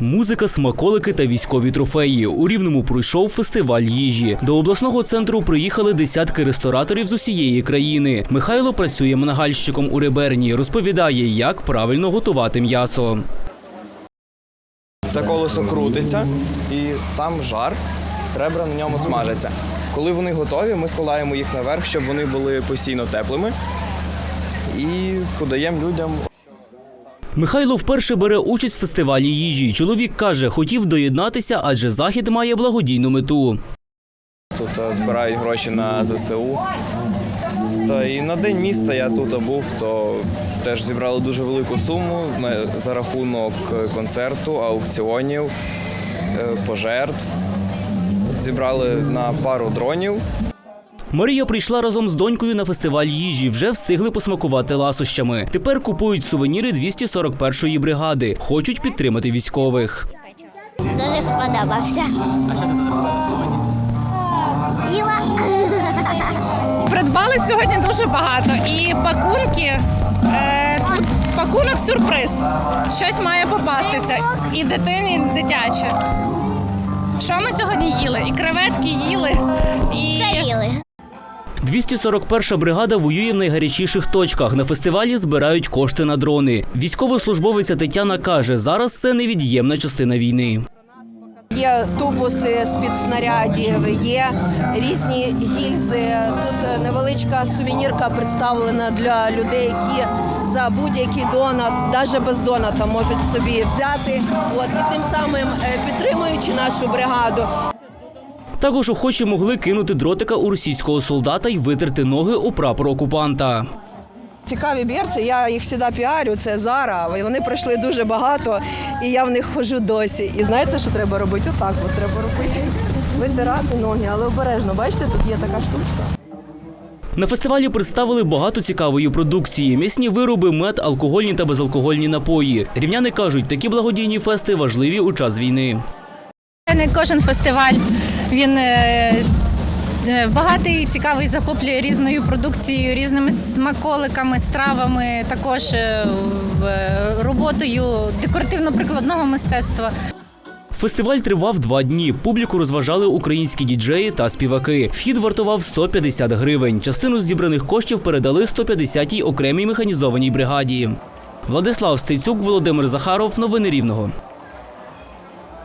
Музика, смаколики та військові трофеї. У Рівному пройшов фестиваль їжі. До обласного центру приїхали десятки рестораторів з усієї країни. Михайло працює манагальщиком у Реберні. Розповідає, як правильно готувати м'ясо. Це колесо крутиться і там жар, ребра на ньому смажаться. Коли вони готові, ми складаємо їх наверх, щоб вони були постійно теплими. І подаємо людям. Михайло вперше бере участь в фестивалі їжі. Чоловік каже, хотів доєднатися, адже захід має благодійну мету. Тут е, збирають гроші на ЗСУ. Та і на день міста я тут був, то теж зібрали дуже велику суму за рахунок концерту, аукціонів, е, пожертв. Зібрали на пару дронів. Марія прийшла разом з донькою на фестиваль їжі. Вже встигли посмакувати ласощами. Тепер купують сувеніри 241-ї бригади. Хочуть підтримати військових. Дуже сподобався. А що ти Їла. Придбали сьогодні дуже багато. І пакунки. Е, тут пакунок сюрприз. Щось має попастися. І дитині, і дитяче. Що ми сьогодні їли? І креветки їли, і Все їли. 241 бригада воює в найгарячіших точках. На фестивалі збирають кошти на дрони. Військовослужбовиця Тетяна каже, зараз це невід'ємна частина війни. Є тубуси з-під снарядів, є різні гільзи. Тут невеличка сувенірка представлена для людей, які за будь-який донат, навіть без доната, можуть собі взяти. От і тим самим е, підтримуючи нашу бригаду. Також охочі могли кинути дротика у російського солдата й витерти ноги у прапор окупанта. Цікаві берці, я їх завжди піарю, це Зара. Вони пройшли дуже багато, і я в них ходжу досі. І знаєте, що треба робити? Отак от треба робити. Витирати ноги, але обережно. Бачите, тут є така штучка. На фестивалі представили багато цікавої продукції: м'ясні вироби, мед, алкогольні та безалкогольні напої. Рівняни кажуть, такі благодійні фести важливі у час війни. Не кожен фестиваль він е, е, багатий, цікавий, захоплює різною продукцією, різними смаколиками, стравами, також е, роботою декоративно-прикладного мистецтва. Фестиваль тривав два дні. Публіку розважали українські діджеї та співаки. Вхід вартував 150 гривень. Частину зібраних коштів передали 150-й окремій механізованій бригаді. Владислав Стецюк, Володимир Захаров. Новини Рівного.